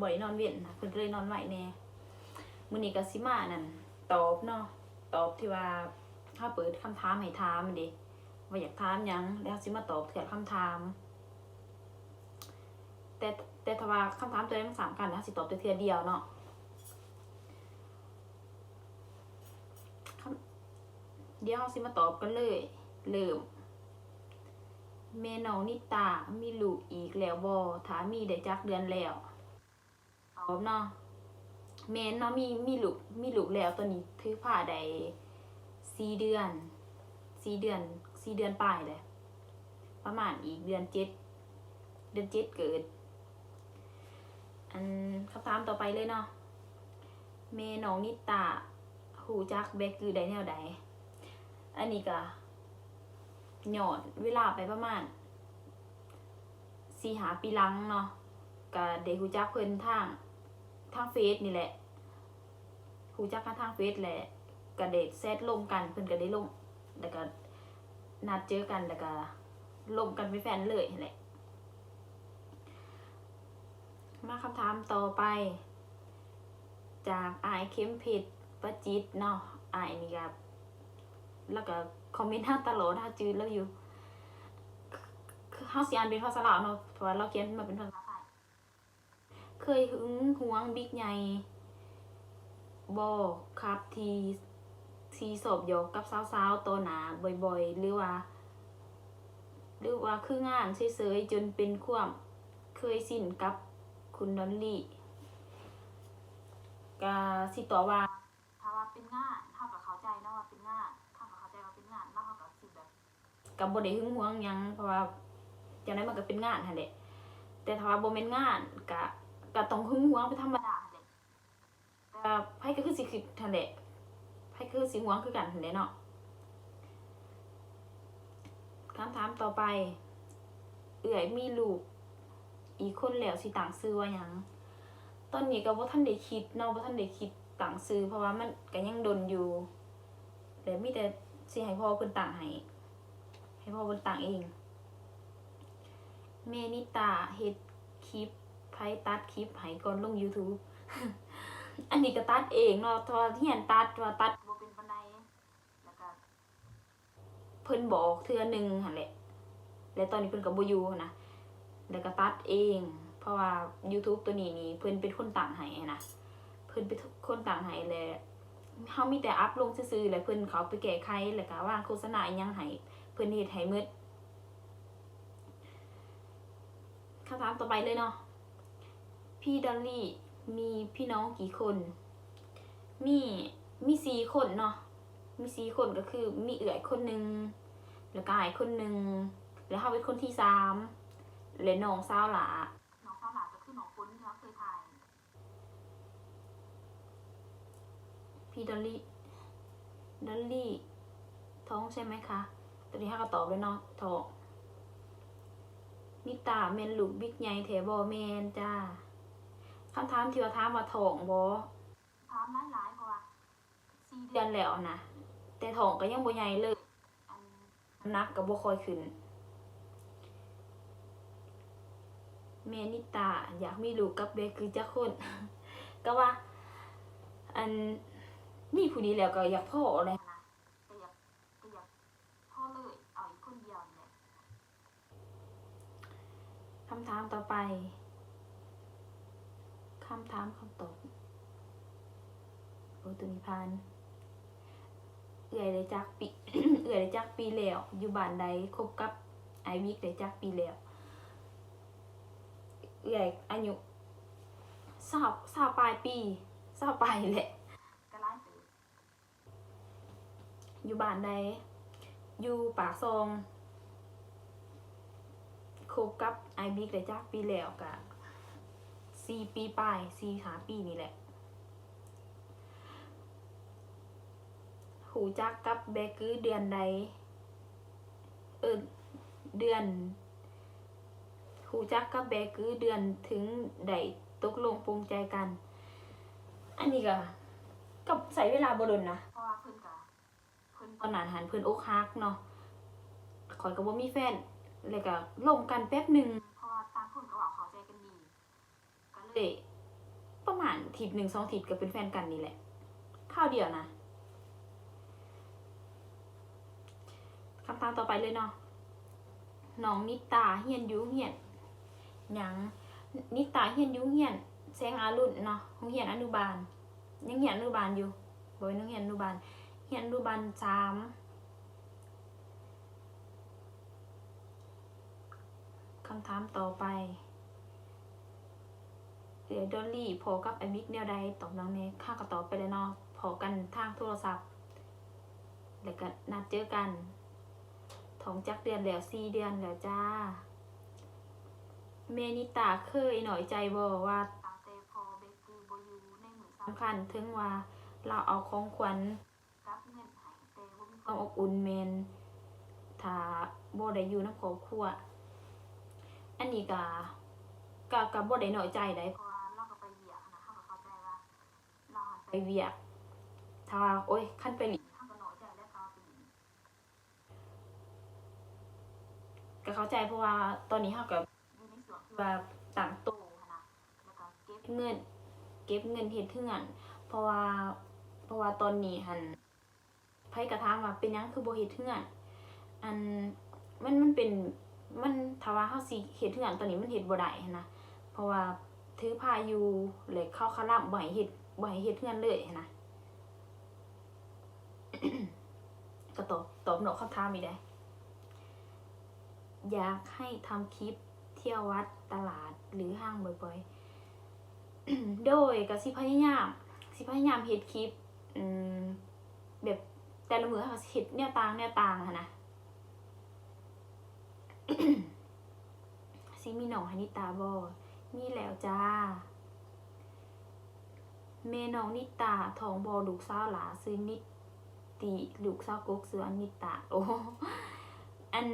บ่ได้นอนเว้นนะเพิ่นเลยนอนไหวแน่มื้อนี้ก็สิมานั่นตอบเนาะตอบที่ว่าถ้าเปิดคำถามให้ถามด้ว่าอยากถามหยังแล้วสิมาตอบเถื่อคำถาม แต่แต่ถ้าว่าคำถามตัวนี้มันสามกันนะสิตอบแต่เทื่อเดียวเนาะเดี๋ยวเราสิมาตอบกันเลยเริ่มเมนองนิตามีลูกอีกแล้วบ่ถามีได้จักเดือนแล้ว ตอบเนาะเมนเนาะมีมีลูกมีลูกแล้วตัวนี้ถือผ้าได้สี่เดือนสี่เดือนสี่เดือนปลายเลยประมาณอีกเดือนเจ็ดเดือนเจ็ดเกิด อันคำถามต่อไปเลยเนาะเมน้องนิตาหูจักแบกคือได้แนวใดอันนี้ก็หยอดเวลาไปประมาณสี่หาปีหลังเนาะก็ได้หูจักเพิ่นทาง ทางเฟซนี่แหละหูจักกันทางเฟซแหละก็ได้แซดลมกันเพิ่นก็ได้ลงแล้วก็นัดเจอกันแล้วก็ลมกันเป็นแฟนเลยนั่แหละ มาคำถามต่อไป จากอายเข้มผิดประจิตเนาะอายนี่ครับแล้วก็คอมเมนต์ทาตลอดถ้าจืดแล้วอยู่คือเสิอ่านเป็นภาษาลาวเนาะเพราะว่าเราเขียนมาเป็นภาษา เคยหึงหวงบิ๊กใหญ่บอครับทีทีสอบหยอกกับสาวๆตัวหนาบ่อยๆ หรือว่า หรือว่าคืองานเฉยๆจนเป็นความเคยสิ้นกับคุณดอลลี่ก็สิต่อว่าถ้าว่าเป็นงานเท่ากับเขาใจนะว่าเป็นงานเท่ากับเขาใจว่าเป็นงานแล้วเท่ากับสิแบบกับบ่ได้หึงหวงยังเพราะว่าจังได๋มันก็เป็นงานหั่นแหละแต่ถ้าว่าโบ่แม่นงานก็ ก็ต้องหึงหวงเป็นธรรมดาแหละแต่ไผก็คือสิคิดหั่นแหละไผก็คือสิหวงคือกันหั่นแหละเนาะคำถามต่อไป เอื้อยมีลูก อีกคนแล้วสิต่างซื้อว่ายังตอนนี้ก็บ่ทันได้คิดเนาะบ่ทันได้คิดต่างซื้อเพราะว่ามันก็ยังดนอยู่แต่มีแต่สิให้พ่อเพิ่นต่างให้ให้พ่อเพิ่นต่างเอง เมนิตาเฮ็ดคลิป ไผตัดคลิปให้ก่อนลง YouTube อันนี้ก็ตัดเองเนาะเพราะว่าเฮียนตัดว่าตัดบ่เป็นปานใดแล้วก็เพิ่นบอกเทื่อหนึงหั่นแหละ แล้วตอนนี้เพิ่นก็บ่อยู่หั้นนะแล้วก็ตัดเอง เพราะว่า YouTube ตัวนี้นี่เพิ่นเป็นคนต่างให้นะเพิ่นเป็นคนต่างให้แหละเฮามีแต่อัพลงซื่อๆแล้วเพิ่นเขาไปแก้ไขแล้วก็วางโฆษณาอิหยังให้เพิ่นเฮ็ดให้หมดคำถามต่อไปเลยเนาะ พี่ดอลลี่มีพี่น้องกี่คน มีมีสี่คนเนาะมีสี่คนก็คือมีเอื่อยคนหนึ่งแล้วก็อายคนหนึ่งแล้วเฮาเป็นคนที่สามและน้องสาวหลาน้องสาวหลาก็คือน้องปุ้นที่เราเคยถ่ายพี่ดอลลี่ดอลลี่ท้องใช่ไหมคะตอนนี้ห้าก็ตอบเลยเนาะท้องนิตาเมนลูกบิ๊กใหญ่แถบอแมนจ้า คำถามที่ว่าถามว่าท้องบอถามหลายๆเพราะว่าสี่เดือนแล้วนะแต่ท้องก็ยังบ่ใหญ่เลยอันน้ำหนักก็บ่ค่อยขึ้นเมนิตาอยากมีลูกกับเบคือจักคนก็ว่า อันมีผู้นี้แล้วก็อยากพ่อเลยนะก็อยากก็อยากพ่อเลยเอาอีกคนเดียวนี่แหละคำถามต่อไป คำถามคำตอบโอ้ตัวนี้พานเอื่อยเลยจักปีเอื่อยเลยจักปีแล้วอยู่บ้านใดคบกับไอวิกเลยจักปีแล้วเอื่อยอายุสาวสาวปลายปีสาวปลายแหละก็ไล่ไปอยู่บ้านใดอยู่ปากซองคบกับไอบิ๊กเลยจ้าปีแล้วกะ สี่ปีปลายสี่หาปีนี่แหละหูจักกับเบกือเดือนใดเออเดือนหูจักกับแบกือเดือนถึงได้ตกลงปรงใจกัน อันนี้ก็กับใส่เวลาบดนนะเพราะว่าเพิ่นก็เพิ่นตอนนั้นหันเพิ่นอกหักเนาะข่อยก็บ่มีแฟนเลยก็ล่มกันแป๊บหนึ่งเพราะว่าต่างคนก็ว่าเข้าใจกันดี ก็เลยประมาณทิศหนึ่งสองทิศก็เป็นแฟนกันนี่แหละข้าวเดียวนะคำถามต่อไปเลยเนาะน้องนิตาเฮียนยูเฮียนยังนิตาเฮียนยูเฮียนแสงอารุณเนาะของเฮียนอนุบาล ยังเฮียนอนุบาลอยู่บ่เป็นนักเฮียนอนุบาลเฮียนอนุบาลสามคำถามต่อไป เดี๋ยวดอลลี่พอกับไอมิกแนวใดตอบน้องเนข้าก็ตอบไปเลยเนาะพอกันทางโทรศัพท์ แล้วก็นัดเจอกันท้องจักเดือนแล้วสี่เดือนแล้วจ้า เมนิตาเคยหน่อยใจบ่ว่าตาเตพอเบกูบอยู่ในมือสำคัญถึงว่าเราเอาของขวัญกับเงินให้แต่บ่มีความอบอุ่นเมนถ้าบ่ได้อยู่ในครอบครัว อันนี้ก็ก็ก็บ่ได้น้อยใจได้ ไปเวียกถ้าว่าโอ้ยคันไปหลีเขาก็น้อยใจแล้วเขาไปหลีก็เข้าใจเพราะว่าตอนนี้เขาก็อยู่ในส่วนที่ว่าต่างโตหั้นนะแล้วเก็บเงิน เก็บเงินเฮ็ดเทื่อนเพราะว่าเพราะว่าตอนนี้หันไผกระทามาเป็นยังคือโบเฮ็ดเทื่อนอันมันมันเป็นมันถ้าว่าเฮาสิเฮ็ดเทื่อนตอนนี้มันเฮ็ดบ่ได้นะเพราะว่าถือพายุเลยเข้าคาร่ำบ่ให้เฮ็ด บ่ให้เฮ็ดเทือนเลยนะก็ตอบตอบหนอกคำถามอีกได้ อยากให้ทำคลิปเที่ยววัดตลาดหรือห้างบ่อยๆ โดยก็สิพยายามสิพยายามเฮ็ดคลิปอืมแบบแต่ละมือเขาเฮ็ดแนวต่างแนวต่างนนะซิมีหนองฮานิตาบอมีแล้วจ้า เมน้องนิตาทองบอลูกสาวหลาซื้อนิตติลูกสาวกกซื้ออันนิตาโอ้อัน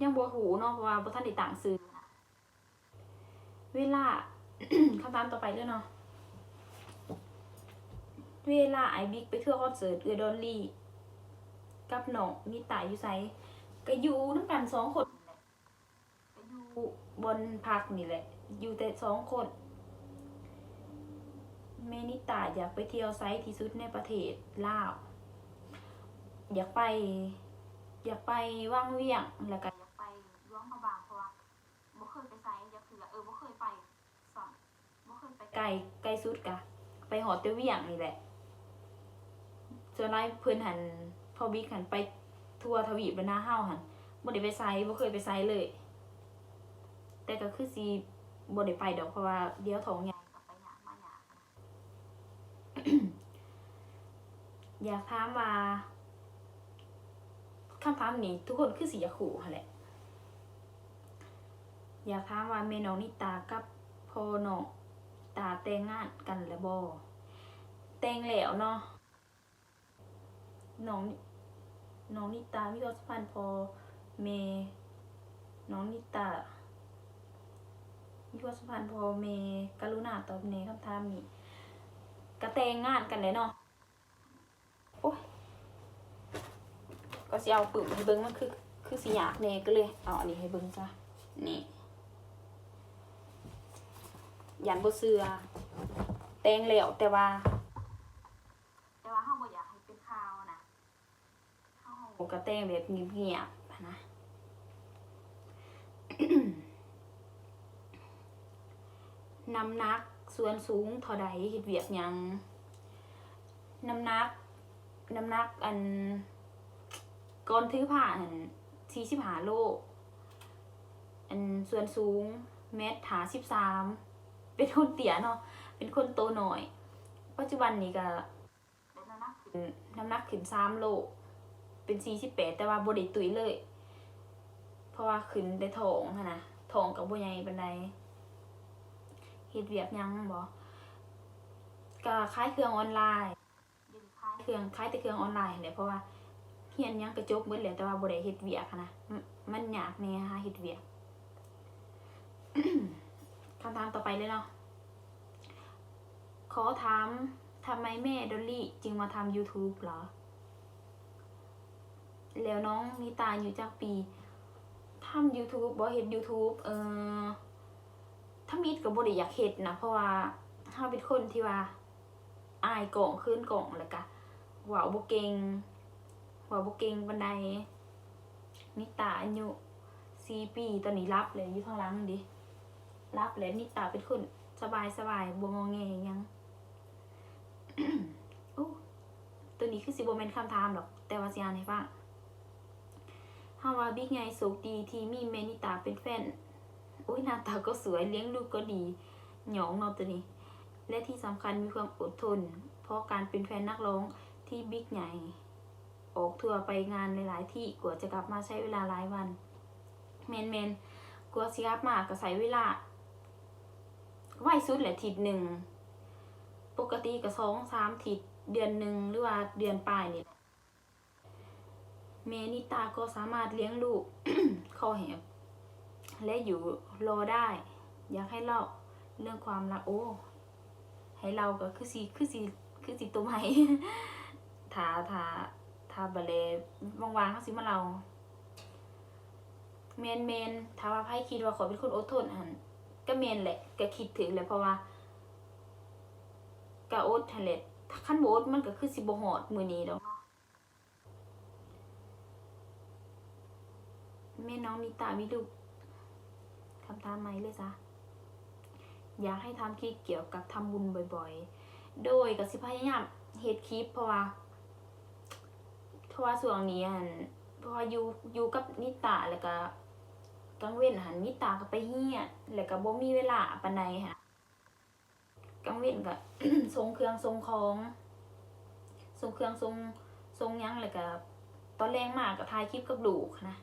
ยังบัวหูเนาะเพราะว่าบ่ทันได้ต่างซื้อเวลาคำถามต่อไปเลยเนาะเวลาไอบิ๊กไปเที่ยวคอนเสิร์ตเอือดอลลี่กับหนองนิตาอยู่ไสก็อยู่น้ำกันสองคนอยู่บนพักนี่แหละ อยู่แต่สองคน เมนิตาอยากไปเที่ยวไซต์ที่สุดในประเทศลาว อยากไป อยากไปว่างเวียงแล้วก็อยากไปย้อมพระบางเพราะว่าบ่เคยไปไซต์อยากคือเออบ่เคยไปสั่งบ่เคยไปไกลไกลสุดกะ ไปหอดเตเวียงนี่แหละส่วนไรเพื่อนหันพอบิ๊กหันไปทัวร์ทวีปบรรณาเฮาหันบ่ได้ไปไซต์บ่เคยไปไซต์เลย แต่ก็คือสิบ่ได้ไปดอกเพราะว่าเดี๋ยวท้องใหญ่ก็ไปยากมายากนะ อยากถามว่าคำถามนี้ทุกคนคือสิอยากขู่หั่นแหละ อยากถามว่าแม่น้องนิตากับพอน้องตาแต่งงานกันแล้วบ่แต่งแล้วเนาะน้องน้องนิตามีความสัมพันธ์พอเมน้องนิตามีความสัมพันธ์พอเมกรุณาตอบในคำถามนี้กระแต่งงานกันเลยเนาะโอ้ย ก็สิเอาปึ่มให้เบิ้งมันคือคือสิอยากแน่ก็เลยเอาอันนี้ให้เบิ้งจ้ะนี่ยันบ่เสือแต่งแล้วแต่ว่า แต่ว่าเฮาบ่อยากให้เป็นข่าวนะเฮาก็แต่งแบบเงียบๆนะน้ำหนักส่วนสูงเท่าใดเฮ็ดเวียกหยังน้ำหนักน้ำหนักอัน ก่อนถือผ้าอันสี่สิบห้าโลอันส่วนสูงเมตรหาสิบสามเป็นคนเตี้ยเนาะเป็นคนโตหน่อย ปัจจุบันนี้ก็น้ำหนักขึ้นน้ำหนักขึ้นสามโลเป็นสี่สิบแปดแต่ว่าบไดิตุยเลย เพราะว่าขึ้นได้ทองนะทองกับบ่ใหญ่ปานใดเฮ็ดเวียกหยังบ่ก็ขายเครื่องออนไลน์เดี๋ยวนี้ายเครื่องขายแต่เครื่องออนไลน์แหละเพราะว่า เฮียนยังก็จบเบิดแล้วแต่ว่าบ่ได้เฮ็ดเวียกนะมันยากแน่หาเฮ็ดเวียกคำถามต่อไปเลยเนาะขอถามทำไมแม่ดอลลี่จึงมาทำ YouTube เหรอ แล้วน้องนิตาอยู่จากปีทำ YouTube บ่เฮ็ด YouTube เอ่อถ้ามิดก็บ่ได้อยากเฮ็ดนะเพราะว่าเฮาเป็นคนที่ว่าอายกล่องขึ้นกล่องแล้วก็ว้าบ่เก่ง เว้าบ่เก่งปานใดนิตาอายุ4ปีตอนนี้รับเลยอยู่ข้างหลังดิรับแล้วนิตาเป็นคนสบายสบายบ่งอแงหยังอู้ตัวนี้คือสิบ่แม่นคำถามหรอก แต่ว่าสิอ่านให้ฟังฮาวาบิ๊กใหญ่โชคดีที่มีแม่นิตาเป็นแฟนโอ้ยหน้าตาก็สวยเลี้ยงลูกก็ดีหยองเนาะตัวนี้ และที่สำคัญมีความอดทน เพราะการเป็นแฟนนักร้องที่บิ๊กใหญ่ ออกทัวร์ไปงานหลายๆที่กว่าจะกลับมาใช้เวลาหลายวันแมนแมนกลัวสิกลับมาก็ใช้เวลาไวสุดแหละทิศหนึ่งปกติก็สองสามทิศเดือนหนึ่งหรือว่าเดือนปลายนี่แหละเมนิตาก็สามารถเลี้ยงลูกคอแหบและอยู่รอได้ อยากให้เล่าเรื่องความรักโอ้ ให้เราก็คือสีคือสีคือสีตัวใหม่ทาทา ทาบะเลวางๆเขาสิมาเราเมนเมนถ้าว่าไพ่คิดว่าขอเป็นคนอดทนหันก็เมนแหละก็คิดถึงเลยเพราะว่าก็อดทันแหละขั้นโบดมันก็คือสิบหอดมือนี้ดอกแม่น้องนิตามีลูกคำถามไหมเลยจ้ะอยากให้ทำคลิปเกี่ยวกับทำบุญบ่อย ๆ โดยกับสิพยายามเฮ็ดคลิปเพราะว่า ราะว่าส่วนนี้หันเพราะว่าอยู่อยู่กับนิตาแล้วก็กลางเว้นหันนิตาก็ไปเฮียแล้วก็บ่มีเวลาปานใดค่ะกลางเว้นก็ทรงเครื่องทรงของทรงเครื่องทรงทรงยังแล้วก็ตอนแรงมากก็ถ่ายคลิปกับลูกนะ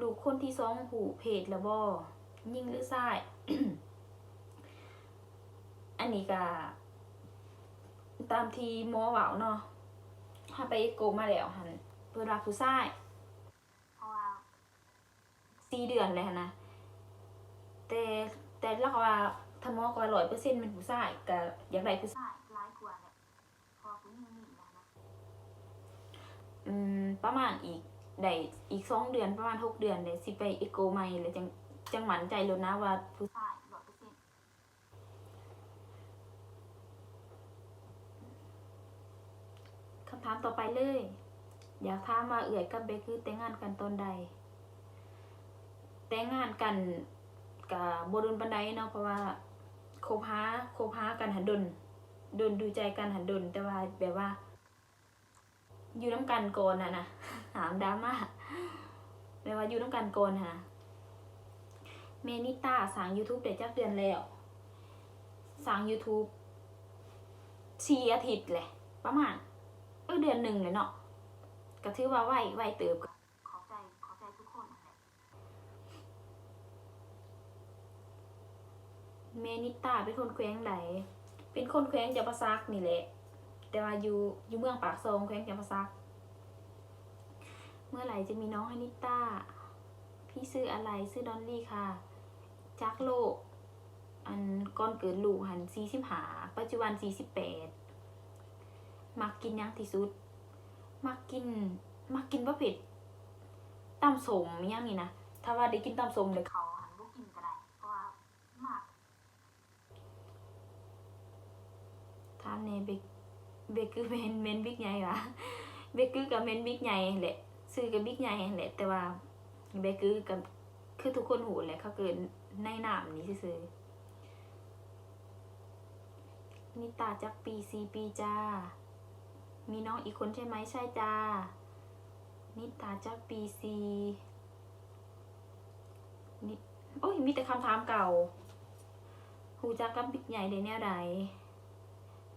ลูกคนที่สองหูเพจแล้วบ่ยิ่งหรือซ้าย อันนี้ก็ ตามที่หมอเว้าเนาะถ้าไปโกมาแล้วหันเพิ่นว่าผู้ชายเพราะว่าสี่เดือนเลยนนะแต่แต่แล้วก็ว่าถ้าหมอก็ร้อยเปอร์เซ็นต์เป็นผู้ชายก็อยากได้ผู้ชายหลายกว่าแหละเพราะว่าผู้หญิงนี่นะอืมประมาณอีกได้อีกสองเดือนประมาณหกเดือนเลยสิไปเอโกใหม่เลยจังจังหมั่นใจแล้วนะว่าผู้ชายร้อยเปอร์เซ็นต์คำ ถามต่อไปเลย อยากถามว่าเอื่อยกับเบคคือแต่งงานกันตอนใด แต่งงานกันกับบรุนปันไดเนาะเพราะว่าโคบหาคบหากันหันดนดนดูใจกันหันดนแต่ว่าแบบว่า อยู่น้ำกันก่อนน่ะนะถามดราม่าแปลว่าอยู่น้ำกันก่อนฮะเมนิต้าสั่ง YouTube เดี๋ยวจักเดือนแล้วสั่ง YouTube สี่อาทิตย์แหละ ประมาณ เออเดือนหนึ่งเลยเนาะก็ถือว่าไหวไหวเติบขอใจขอใจทุกคน เมนิต้าเป็นคนแขวงไหนเป็นคนแขวงจำปาซักนี่แหละ แต่ว่าอยู่อยู่เมืองปากซองแขวงจำปาซัก เมื่อไหร่จะมีน้องให้นิต้า พี่ซื้ออะไรซื้อดอลลี่ค่ะจักโลก อันก่อนเกิดลูกหันสี่สิบหาปัจจุบันสี่สิบแปด มักกินยังที่สุด มักกิน มักกินว่าเผ็ดตำสมยังนี่นะ ถ้าว่าได้กินตำสมเลยวเขาหันบ่กินก็ได้เพราะว่ามากถามเนเบกเบกคือเมนเมนบิ๊กใหญ่วะเบกคือกับเมนบิ๊กใหญ่แหละซื้อกับบิ๊กใหญ่แหละ แต่ว่าเบกคือกับคือทุกคนหูแหละเขาเกิดในหนามนี้ซื่อๆนิตาจักปีซีปีจ้า มีน้องอีกคนใช่ไหมใช่จ้า นิตาจักปีซีนิโอ้ย มีแต่คำถามเก่า หูจักกับบิ๊กใหญ่ได้แนวใด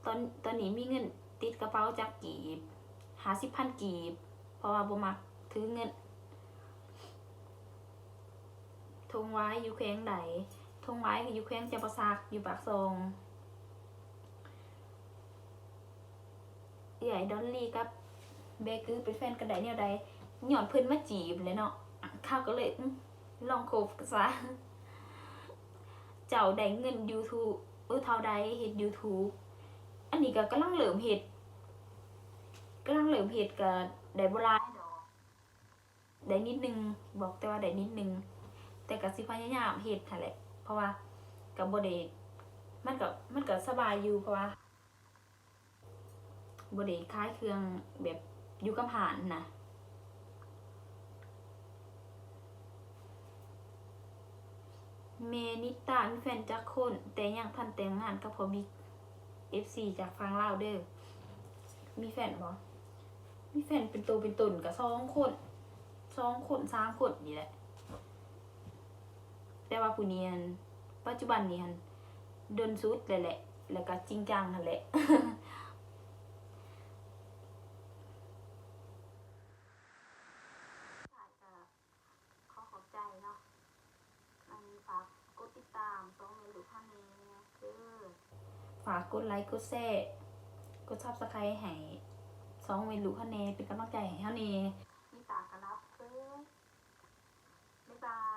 ตอนตอนนี้มีเงินติดกระเป๋าจักกีบ หาสิบพันกีบ เพราะว่าบ่มักถือเงินทงไว้อยู่แขวงไหนทงไว้ก็อยู่แขวงจำปาซักอยู่ปากซอง ใหญ่ดอลลี่กับเบคือเป็นแฟนกันได้เนี่ยใดหย่อนเพิ่อนมาจีบเลยเนาะข้าก็เลยลองโคบซะเจ้าได้เงิน YouTube เออเท่าใดเฮ็ด YouTube อันนี้ก็กำลังเหลิมเฮ็ดกำลังเหลิมเฮ็ดก็ได้บ่ายได้นิดนึงบอกแต่ว่าได้นิดนึง แต่ก็สิพยายามเฮ็ดแหละเพราะว่าก็บ่ได้มันก็มันก็สบายอยู่เพราะว่า บ่ได้คล้ายเครื่องแบบยู่กับหานนะเมนิตามีแฟนจักคนแต่ยังทันแต่งงานกับพอบิ๊ก FC จากฟังเลาเด้อมีแฟนบ่มีแฟนเป็นตัวเป็นตนกับสองคนสองคนสามคนนี่แหละ แต่ว่าผู้นี้หั่นปัจจุบันนี้หันดนสุดเลยแหละ แล้วก็จริงจังนั่นแหละ ฝากกดไลค์กดแชร์กดชอบสไครต์ให้สองเมลูคะแนนเป็นกำลังใจให้เฮานี่มีตากระลับเด้อบ๊ายบาย